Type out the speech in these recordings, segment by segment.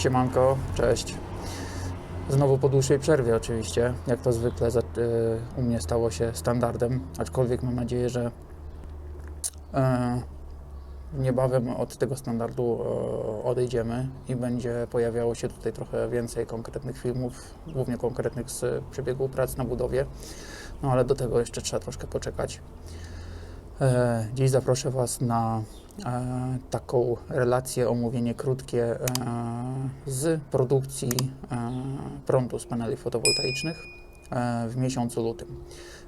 Siemanko, cześć. Znowu po dłuższej przerwie oczywiście, jak to zwykle y, u mnie stało się standardem, aczkolwiek mam nadzieję, że y, niebawem od tego standardu y, odejdziemy i będzie pojawiało się tutaj trochę więcej konkretnych filmów, głównie konkretnych z przebiegu prac na budowie, no ale do tego jeszcze trzeba troszkę poczekać. E, Dziś zaproszę Was na e, taką relację, omówienie krótkie e, z produkcji e, prądu z paneli fotowoltaicznych e, w miesiącu lutym.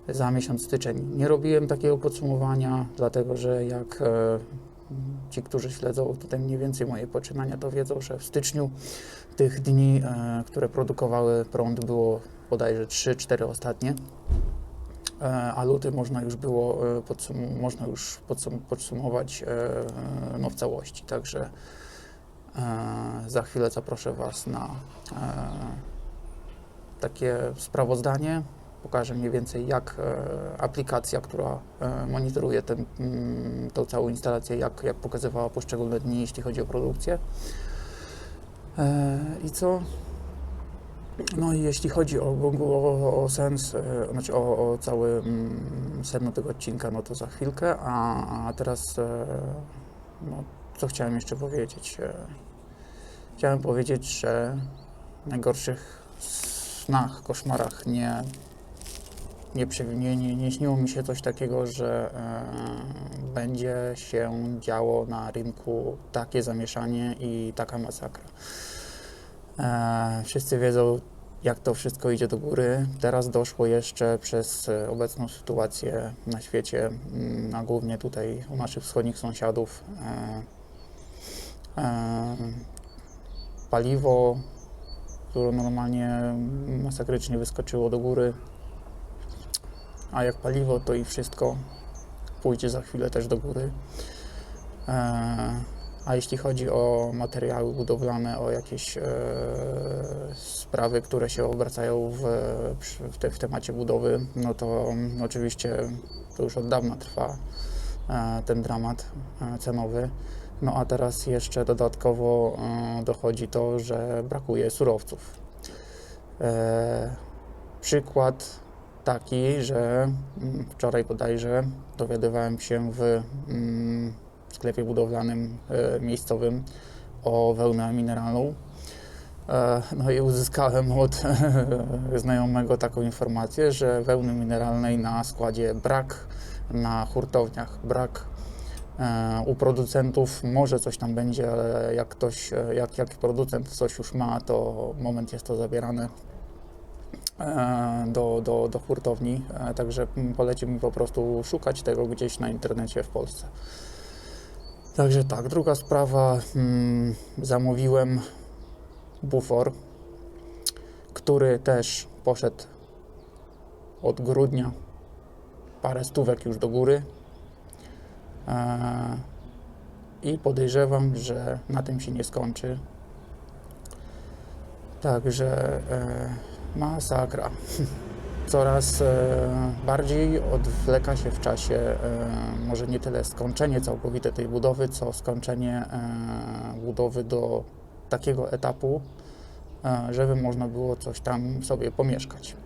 Za miesiąc styczeń nie robiłem takiego podsumowania, dlatego że jak e, ci, którzy śledzą tutaj mniej więcej moje poczynania, to wiedzą, że w styczniu tych dni, e, które produkowały prąd, było bodajże 3-4 ostatnie. E, a luty można już było e, podsum- można już podsum- podsumować e, no, w całości. Także za chwilę zaproszę Was na takie sprawozdanie. Pokażę mniej więcej, jak aplikacja, która monitoruje ten, mm, całą instalację, jak, jak pokazywała poszczególne dni, jeśli chodzi o produkcję. I co? No i jeśli chodzi o, o, o sens, e, znaczy o, o cały mm, sedno tego odcinka, no to za chwilkę, a, a teraz e, no, co chciałem jeszcze powiedzieć? E, Chciałem powiedzieć, że w najgorszych snach, koszmarach nie, nie, nie, nie, nie śniło mi się coś takiego, że będzie się działo na rynku takie zamieszanie i taka masakra. E, wszyscy wiedzą, jak to wszystko idzie do góry. Teraz doszło jeszcze przez e, obecną sytuację na świecie, mm, a głównie tutaj u naszych wschodnich sąsiadów. E, e, paliwo, które normalnie masakrycznie wyskoczyło do góry, a jak paliwo, to i wszystko pójdzie za chwilę też do góry. E, a jeśli chodzi o materiały budowlane, o jakieś e, sprawy, które się obracają w, w, te, w temacie budowy, no to oczywiście to już od dawna trwa e, ten dramat e, cenowy. No a teraz jeszcze dodatkowo e, dochodzi to, że brakuje surowców. E, przykład taki, że mm, wczoraj bodajże dowiadywałem się w mm, sklepie budowlanym e, miejscowym o wełnę mineralną. E, No i uzyskałem od znajomego taką informację, że wełny mineralnej na składzie brak, na hurtowniach brak. E, U producentów może coś tam będzie, ale jak ktoś, jak, jak producent coś już ma, to moment jest to zabierane do, do, do hurtowni. Także mm, poleci mi po prostu szukać tego gdzieś na internecie w Polsce. Także tak, druga sprawa, mm, zamówiłem bufor, który też poszedł od grudnia parę stówek już do góry. E, I podejrzewam, że na tym się nie skończy. Także e, masakra. Coraz e, bardziej odwleka się w czasie e, może nie tyle skończenie całkowite tej budowy, co skończenie e, budowy do takiego etapu, żeby można było coś tam sobie pomieszkać.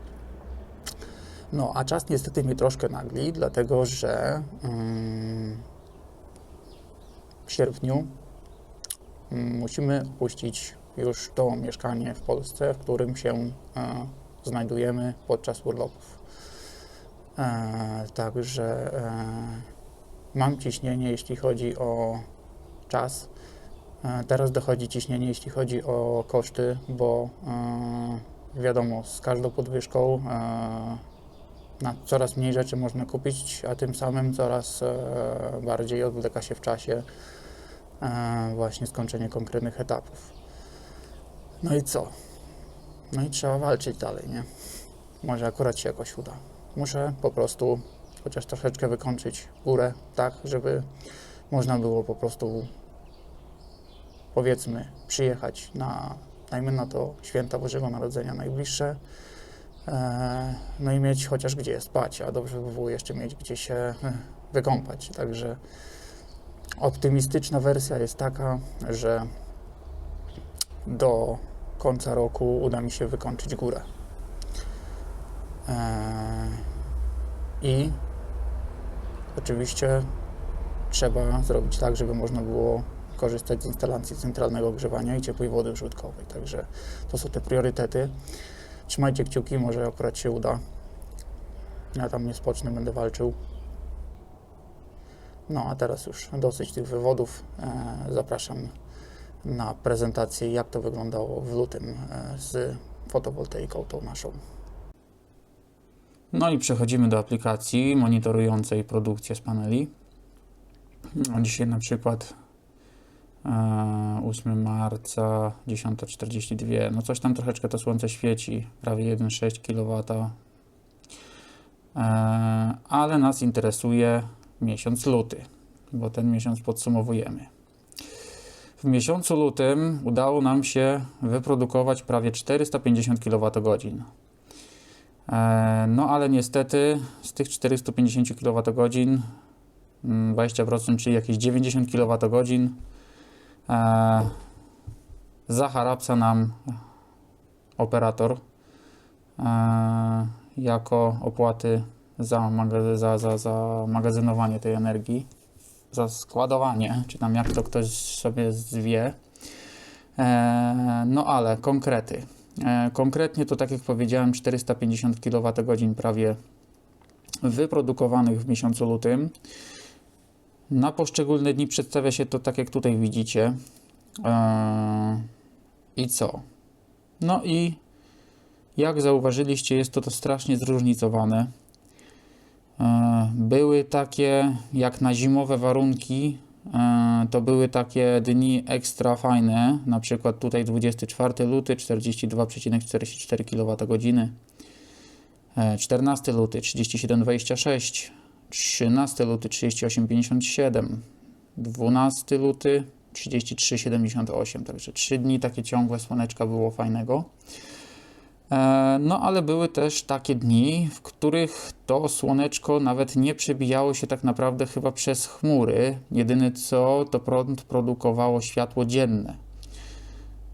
No, a czas niestety mnie troszkę nagli, dlatego że mm, w sierpniu mm, musimy opuścić już to mieszkanie w Polsce, w którym się znajdujemy podczas urlopów. E, także e, mam ciśnienie, jeśli chodzi o czas. E, teraz dochodzi ciśnienie, jeśli chodzi o koszty, bo e, wiadomo, z każdą podwyżką e, na coraz mniej rzeczy można kupić, a tym samym coraz e, bardziej odwleka się w czasie e, właśnie skończenie konkretnych etapów. No i co? No i trzeba walczyć dalej, nie? Może akurat się jakoś uda. Muszę po prostu chociaż troszeczkę wykończyć górę, tak, żeby można było po prostu powiedzmy przyjechać na, dajmy na to, święta Bożego Narodzenia najbliższe, e, no i mieć chociaż gdzie spać, a dobrze by było jeszcze mieć gdzie się e, wykąpać. Także optymistyczna wersja jest taka, że do końca roku uda mi się wykończyć górę. Eee, I oczywiście trzeba zrobić tak, żeby można było korzystać z instalacji centralnego ogrzewania i ciepłej wody użytkowej. Także to są te priorytety. Trzymajcie kciuki, może akurat się uda. Ja tam nie spocznę, będę walczył. No a teraz już dosyć tych wywodów. E, zapraszam na prezentację, jak to wyglądało w lutym e, z fotowoltaiką tą naszą. No i przechodzimy do aplikacji monitorującej produkcję z paneli. No, dzisiaj na przykład e, 8 marca 10.42, no coś tam troszeczkę to słońce świeci, prawie 1,6 kW. E, ale nas interesuje miesiąc luty, bo ten miesiąc podsumowujemy. W miesiącu lutym udało nam się wyprodukować prawie 450 kWh. E, No ale niestety z tych 450 kWh 20%, czyli jakieś 90 kWh zaharapsa nam operator e, jako opłaty za, za, za, za magazynowanie tej energii, za składowanie, czy tam jak to ktoś sobie zwie. E, no ale konkrety. E, konkretnie to tak jak powiedziałem 450 kWh prawie wyprodukowanych w miesiącu lutym. Na poszczególne dni przedstawia się to tak jak tutaj widzicie. E, I co? No i jak zauważyliście, jest to, to strasznie zróżnicowane. E, Były takie, jak na zimowe warunki, e, to były takie dni ekstra fajne, na przykład tutaj 24 luty 42,44 kWh, e, 14 luty 37,26, 13 luty 38,57, 12 luty 33,78, także 3 dni takie ciągłe słoneczka było fajnego. E, No, ale były też takie dni, w których to słoneczko nawet nie przebijało się tak naprawdę chyba przez chmury. Jedyne co, to prąd produkowało światło dzienne.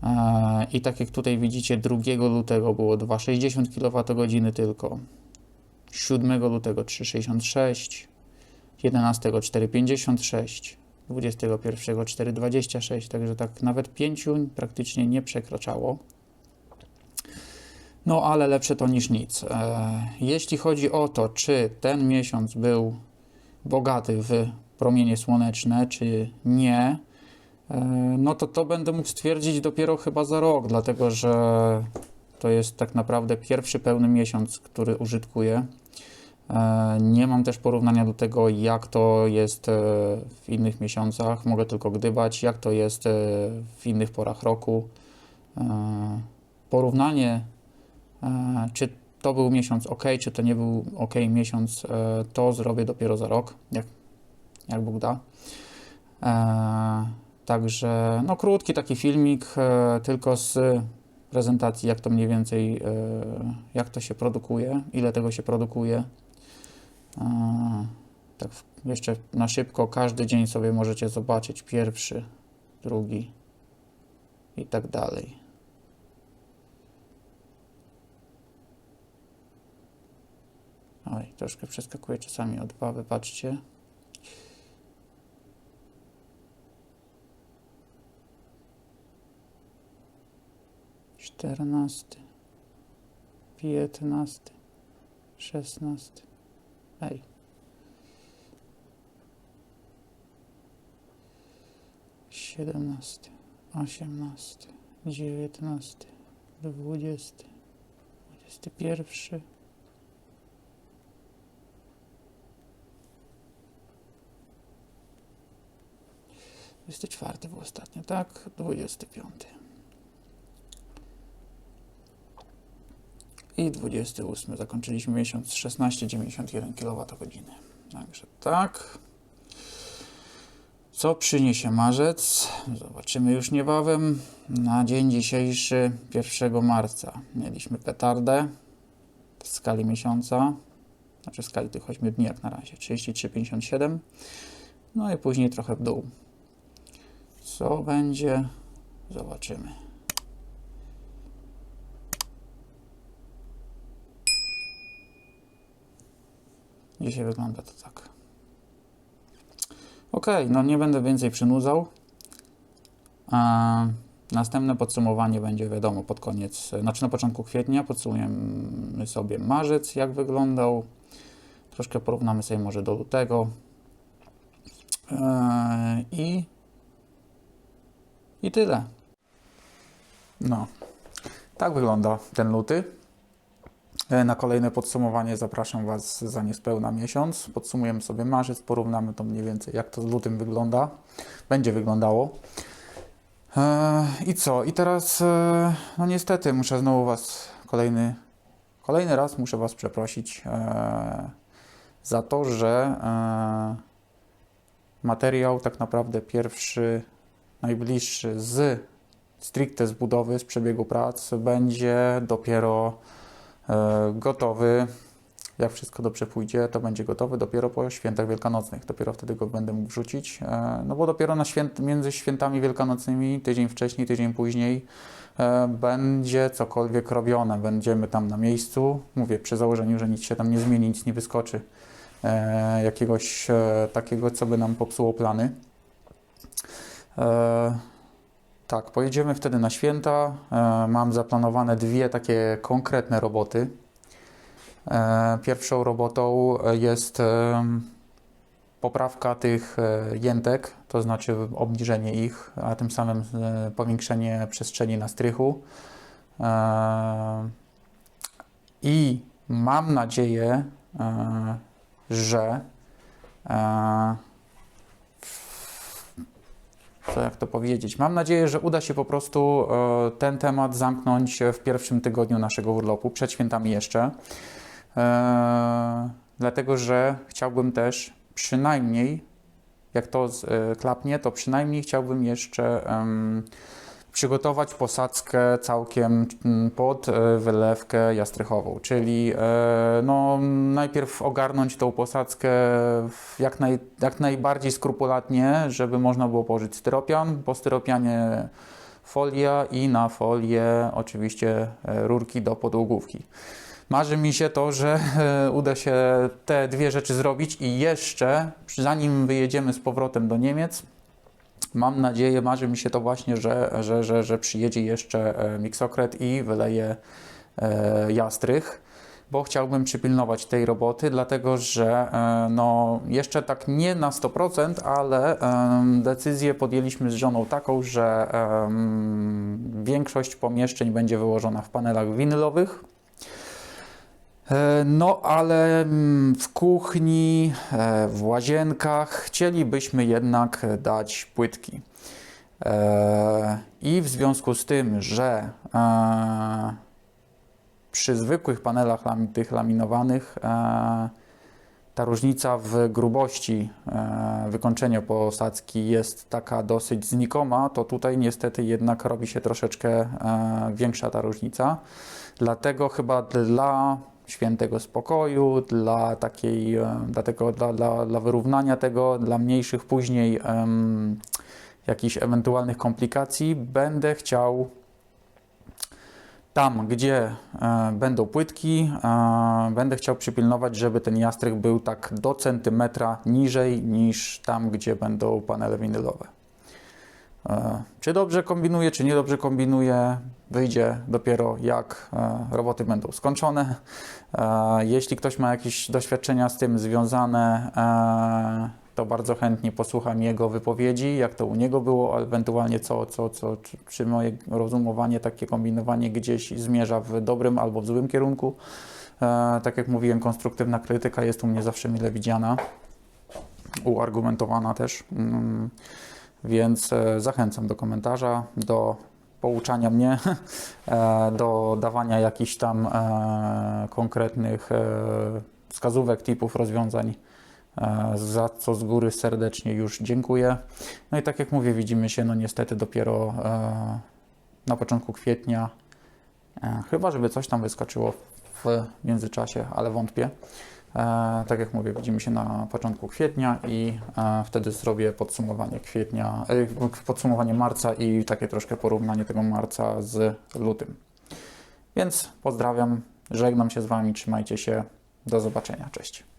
E, I tak jak tutaj widzicie, 2 lutego było 2,60 kWh tylko, 7 lutego 3,66, 11 4,56, 21 4,26, także tak nawet 5 praktycznie nie przekraczało. No, ale lepsze to niż nic. E, Jeśli chodzi o to, czy ten miesiąc był bogaty w promienie słoneczne, czy nie, e, no to to będę mógł stwierdzić dopiero chyba za rok, dlatego że to jest tak naprawdę pierwszy pełny miesiąc, który użytkuję. E, Nie mam też porównania do tego, jak to jest w innych miesiącach. Mogę tylko gdybać, jak to jest w innych porach roku. Porównanie Czy to był miesiąc ok, czy to nie był ok miesiąc, e, to zrobię dopiero za rok, jak, jak Bóg da. E, Także no krótki taki filmik, e, tylko z prezentacji, jak to mniej więcej, e, jak to się produkuje, ile tego się produkuje. E, Tak jeszcze na szybko, każdy dzień sobie możecie zobaczyć pierwszy, drugi i tak dalej. Oj, troszkę przeskakuję czasami o dwa, wybaczcie. Czternasty, piętnasty, szesnasty. Ej. Siedemnasty, osiemnasty, dziewiętnasty, dwudziesty, dwudziesty pierwszy. 24 był ostatnio, tak? 25. I 28 zakończyliśmy miesiąc 16,91 kWh. Także tak. Co przyniesie marzec? Zobaczymy już niebawem. Na dzień dzisiejszy, 1 marca, mieliśmy petardę w skali miesiąca, znaczy w skali tych 8 dni jak na razie, 33,57. No i później trochę w dół. Co będzie? Zobaczymy. Dzisiaj wygląda to tak. Ok, no nie będę więcej przynudzał. Następne podsumowanie będzie wiadomo pod koniec, znaczy na początku kwietnia. Podsumujemy sobie marzec, jak wyglądał. Troszkę porównamy sobie może do lutego. E, I i tyle. No, tak wygląda ten luty. E, Na kolejne podsumowanie zapraszam Was za niespełna miesiąc. Podsumujemy sobie marzec, porównamy to mniej więcej, jak to z lutym wygląda, będzie wyglądało. E, I co? I teraz, e, no niestety, muszę znowu Was kolejny, kolejny raz muszę Was przeprosić za to, że materiał tak naprawdę pierwszy, najbliższy z stricte z budowy, z przebiegu prac będzie dopiero e, gotowy. Jak wszystko dobrze pójdzie, to będzie gotowy dopiero po świętach wielkanocnych. Dopiero wtedy go będę mógł wrzucić. E, no bo dopiero na święt, między świętami wielkanocnymi, tydzień wcześniej, tydzień później, e, będzie cokolwiek robione. Będziemy tam na miejscu. Mówię, przy założeniu, że nic się tam nie zmieni, nic nie wyskoczy. Jakiegoś takiego, co by nam popsuło plany. E, tak, pojedziemy wtedy na święta. E, Mam zaplanowane dwie takie konkretne roboty. E, Pierwszą robotą jest poprawka tych jętek, to znaczy obniżenie ich, a tym samym powiększenie przestrzeni na strychu. I mam nadzieję, że co jak to powiedzieć. Mam nadzieję, że uda się po prostu e, ten temat zamknąć w pierwszym tygodniu naszego urlopu, przed świętami jeszcze. E, dlatego, że chciałbym też przynajmniej, jak to e, klapnie, to przynajmniej chciałbym jeszcze przygotować posadzkę całkiem mm, pod e, wylewkę jastrychową, czyli e, no, najpierw ogarnąć tą posadzkę jak, naj, jak najbardziej skrupulatnie, żeby można było położyć styropian, po styropianie folia i na folię oczywiście e, rurki do podłogówki. Marzy mi się to, że uda się te dwie rzeczy zrobić i jeszcze, zanim wyjedziemy z powrotem do Niemiec, Mam nadzieję, marzy mi się to właśnie, że, że, że, że przyjedzie jeszcze e, miksokret i wyleje e, jastrych, bo chciałbym przypilnować tej roboty, dlatego że e, no, jeszcze tak nie na 100%, ale decyzję podjęliśmy z żoną taką, że większość pomieszczeń będzie wyłożona w panelach winylowych. E, No, ale mm, w kuchni, e, w łazienkach chcielibyśmy jednak dać płytki. E, I w związku z tym, że przy zwykłych panelach tych laminowanych ta różnica w grubości wykończenia posadzki jest taka dosyć znikoma, to tutaj niestety jednak robi się troszeczkę większa ta różnica. Dlatego chyba dla świętego spokoju, dla takiej, e, dla, tego, dla, dla, dla wyrównania tego, dla mniejszych później em, jakichś ewentualnych komplikacji, będę chciał tam, gdzie e, będą płytki, e, będę chciał przypilnować, żeby ten jastryk był tak do centymetra niżej niż tam, gdzie będą panele winylowe. E, Czy dobrze kombinuję, czy nie dobrze kombinuję, wyjdzie dopiero jak e, roboty będą skończone. E, Jeśli ktoś ma jakieś doświadczenia z tym związane, to bardzo chętnie posłucham jego wypowiedzi, jak to u niego było, ewentualnie co, co, co, czy, czy moje rozumowanie, takie kombinowanie gdzieś zmierza w dobrym albo w złym kierunku. Tak jak mówiłem, konstruktywna krytyka jest u mnie zawsze mile widziana, uargumentowana też. Więc e, zachęcam do komentarza, do pouczania mnie, e, do dawania jakichś tam e, konkretnych wskazówek, typów rozwiązań, za co z góry serdecznie już dziękuję. No i tak jak mówię, widzimy się no niestety dopiero na początku kwietnia, chyba żeby coś tam wyskoczyło w międzyczasie, ale wątpię. E, tak jak mówię, widzimy się na początku kwietnia i e, wtedy zrobię podsumowanie kwietnia, e, podsumowanie marca i takie troszkę porównanie tego marca z lutym. Więc pozdrawiam, żegnam się z Wami, trzymajcie się, do zobaczenia, cześć.